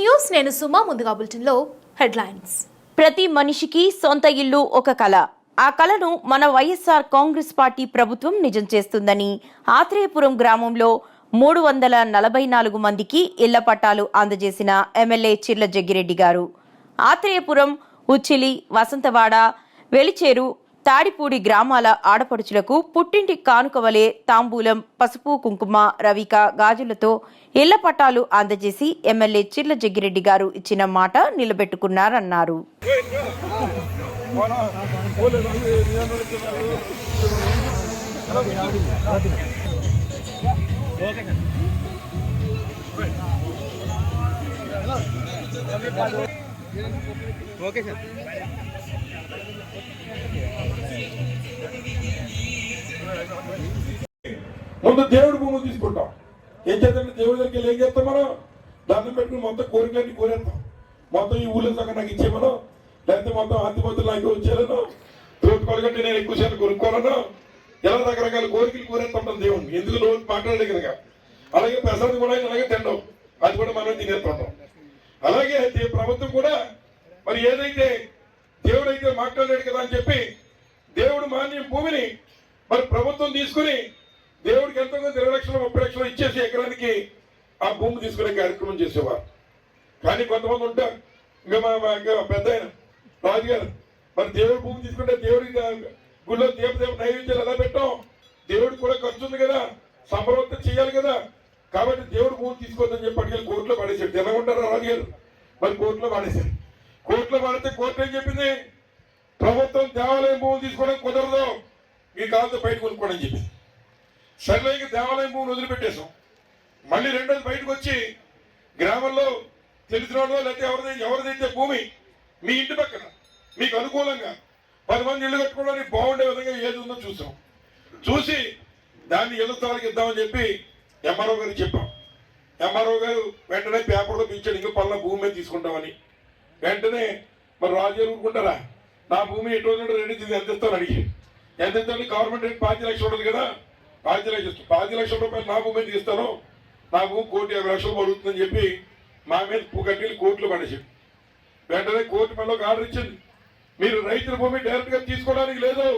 News. నేను సుమా ముందుగా బులెటిన్లో హెడ్లైన్స్. ప్రతి మనిషికి సొంత ఇల్లు ఒక కళ ఆ కళను మన వైఎస్ఆర్ కాంగ్రెస్ పార్టీ ప్రభుత్వం నిజం చేస్తుందని ఆత్రేయపురం గ్రామంలో మూడు వందల నలభై నాలుగు మందికి ఇళ్ళ పట్టాలు అందజేసిన ఎమ్మెల్యే చిర్ల జగ్గిరెడ్డి గారు. ఆత్రేయపురం ఉచ్చిలి వసంతవాడ వెలిచేరు తాడిపూడి గ్రామాల ఆడపడుచులకు పుట్టింటి కానుక వలె తాంబూలం పసుపు కుంకుమ రవిక గాజులతో ఇళ్ళ పట్టాలు అందజేసి ఎమ్మెల్యే చిర్ల జగ్గిరెడ్డి గారు ఇచ్చిన మాట నిలబెట్టుకున్నారన్నారు. Okay sir. ముందు దేవుడి భూములు తీసుకుంటాం. ఏం చేద్దాం? దేవుడి దగ్గరికి వెళ్ళి ఏం చేస్తాం మనం? దండం పెట్టుకుని మొత్తం కోరికలన్నీ కోరేస్తాం. మొత్తం ఈ ఊళ్ళో సగం నాకు ఇచ్చేమను లేకపోతే మొత్తం ఆంతిపోతులు నాకు వచ్చేయాలను తోటి కొలగంటే నేను ఎక్కువ సేపు కొనుక్కోవాలను ఇలా రకరకాల కోరికలు కోరేస్తుంటాం దేవుడిని ఎందుకు రోజు మాట్లాడే కనుక? అలాగే ప్రసాదం కూడా అలాగే తినడం. అది కూడా మనం తినేస్తుంటాం అలాగే ప్రభుత్వం కూడా మరి ఏదైతే దేవుడు అయితే మాట్లాడాడు కదా అని చెప్పి దేవుడు మాన్యం భూమిని మరి ప్రభుత్వం తీసుకుని దేవుడికి ఎంతో కొంత ఇరవై లక్షలు ముప్పై లక్షలు ఇచ్చేసి ఎకరానికి ఆ భూమి తీసుకునే కార్యక్రమం చేసేవారు. కానీ కొంతమంది ఉంటారు ఇంకా మా ఇంకా పెద్ద ఆయన రాజుగారు మరి దేవుడి భూమి తీసుకుంటే దేవుడికి గుళ్ళో దేవ దేవ నైవేద్యాలు ఎలా పెట్టాం? దేవుడికి కూడా ఖర్చు ఉంది కదా సంప్రవర్తన చేయాలి కదా కాబట్టి దేవుడు భూమి తీసుకోవద్దని చెప్పి కోర్టులో పడేశాడు. తినకుంటారా రాజుగారు? మరి కోర్టులో పడేశాడు కోర్టులో పడితే కోర్టు ఏం చెప్పింది? ప్రభుత్వం దేవాలయం భూములు తీసుకోవడం కుదరదు. మీ కాలంతో బయట కొనుక్కోండి అని చెప్పింది. సర్లే దేవాలయం భూములు వదిలిపెట్టేశాం. మళ్ళీ రెండోది బయటకు వచ్చి గ్రామంలో తెలిసిన వాళ్ళు లేకపోతే ఎవరిదైతే ఎవరిదైతే భూమి మీ ఇంటి పక్కన. మీకు అనుకూలంగా పది మంది ఇల్లు కట్టుకోవడానికి బాగుండే విధంగా ఏది ఉందో చూసాం. చూసి దాన్ని ఇళ్ళ స్థలానికి ఇద్దామని చెప్పి ఎంఆర్ఓ గారికి చెప్పాం. ఎంఆర్ఓ గారు వెంటనే పేపర్లో పిలిచాడు ఇంకా పనుల భూమి మీద తీసుకుంటామని. వెంటనే మరి రాజు అనుకుంటారా? నా భూమి ఎటు రెడీ చేసి ఎంత ఇస్తాను అడిగి. ఎంత ఇస్తాను గవర్నమెంట్ రేట్ పాతి లక్షలు ఉండదు కదా? పాతి లక్షలు పాతి లక్షల రూపాయలు నా భూమి మీద తీస్తాను నా భూమి కోటి యాభై లక్షలు పడుతుందని చెప్పి మా మీద కట్టి కోర్టులో పడేసింది. వెంటనే కోర్టు మళ్ళీ ఒక ఆర్డర్ ఇచ్చింది. మీరు రైతుల భూమి డైరెక్ట్గా తీసుకోవడానికి లేదు.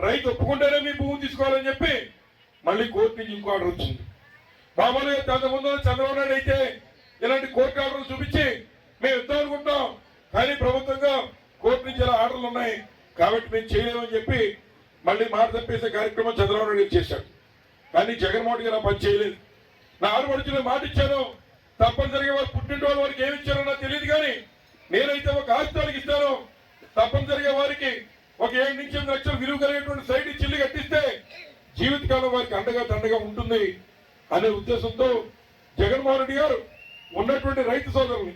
రైతు ఒప్పుకుంటేనే మీ భూమి తీసుకోవాలని చెప్పి మళ్ళీ కోర్టు నుంచి ఇంకో ఆర్డర్ వచ్చింది. మామూలుగా అంత ముందు చంద్రబాబు నాయుడు అయితే ఇలాంటి కోర్టు ఆర్డర్లు చూపించి మేము ఇద్దాం అనుకుంటాం కానీ ప్రభుత్వంగా కోర్టు నుంచి ఇలా ఆర్డర్లు ఉన్నాయి. కాబట్టి మేము చేయలేమని చెప్పి మళ్ళీ మాట తప్పేసే కార్యక్రమం చంద్రబాబు నాయుడు చేశాడు కానీ జగన్మోహన్ గారు పని చేయలేదు. నా ఆడపడుచులు మాట ఇచ్చాను. తప్పనిసరిగా వారు పుట్టిన వాళ్ళు వారికి ఏమి ఇచ్చారో నాకు తెలియదు కానీ నేనైతే ఒక ఆస్తి ఇస్తాను. తప్పనిసరిగా వారికి ఒక ఏడు నుంచి ఎనిమిది లక్షలు విలువ కలిగినటువంటి సైడ్ చిల్లు కట్టిస్తే జీవితకాలం వారికి అండగా దండగా ఉంటుంది అనే ఉద్దేశంతో జగన్మోహన్ రెడ్డి గారు ఉన్నటువంటి రైతు సోదరుని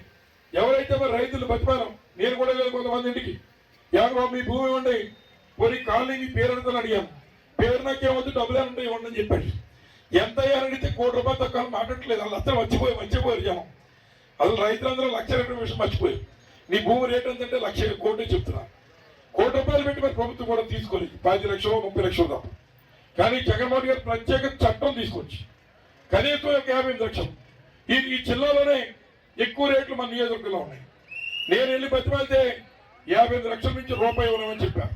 ఎవరైతే మరి రైతులు బతిమానం నేను కూడా లేదు కొంతమంది ఇంటికి. యాగబాబు మీ భూమి ఉండే పోనీ కాలనీ మీ పేరు అడుగుతాను పేరు నాకేమొద్దు డబ్బులు అంటే ఇవ్వండి అని చెప్పాడు. ఎంత అయ్యారని అడిగితే కోటి రూపాయలు తక్కువ మాట్లాడట్లేదు. వాళ్ళు అసలు మర్చిపోయి మర్చిపోయారు జనం. అసలు రైతులందరూ లక్ష రెండు విషయం మర్చిపోయి నీ భూమి రేట్ ఎంతంటే లక్ష కోటి చెప్తున్నా. కోటి రూపాయలు పెట్టి మరి ప్రభుత్వం కూడా తీసుకోలేదు. పది లక్షలు ముప్పై లక్షలు తప్ప. కానీ జగన్మోహన్ గారు ప్రత్యేక చట్టం తీసుకొచ్చి కనీసం ఒక యాభై లక్షలు. ఈ జిల్లాలోనే ఎక్కువ రేట్లు మన నియోజకవర్గంలో ఉన్నాయి. నేను వెళ్ళి బతిమాలితే యాభై ఐదు లక్షల నుంచి రూపాయి ఇవ్వమని చెప్పాను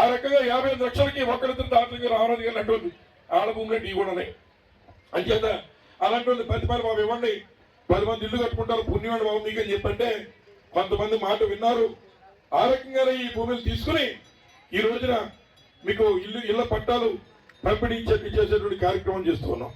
ఆ రకంగా యాభై ఐదు లక్షలకి ఒకరిద్దరు దాంట్లో రామరాజు గారు అటువంటి ఆడ భూమి రేటు ఇవ్వడమే అంచేత అలాంటి వాళ్ళు పది మంది బాబు ఇవ్వండి పది మంది ఇల్లు కట్టుకుంటారు పుణ్యవాడు బాబు మీకు అని చెప్పంటే కొంతమంది మాట విన్నారు. ఆ రకంగానే ఈ భూమిని తీసుకుని ఈ రోజున మీకు ఇల్లు ఇళ్ళ పట్టాలు పంపిణీ చేసేటువంటి కార్యక్రమం చేస్తూ ఉన్నాం.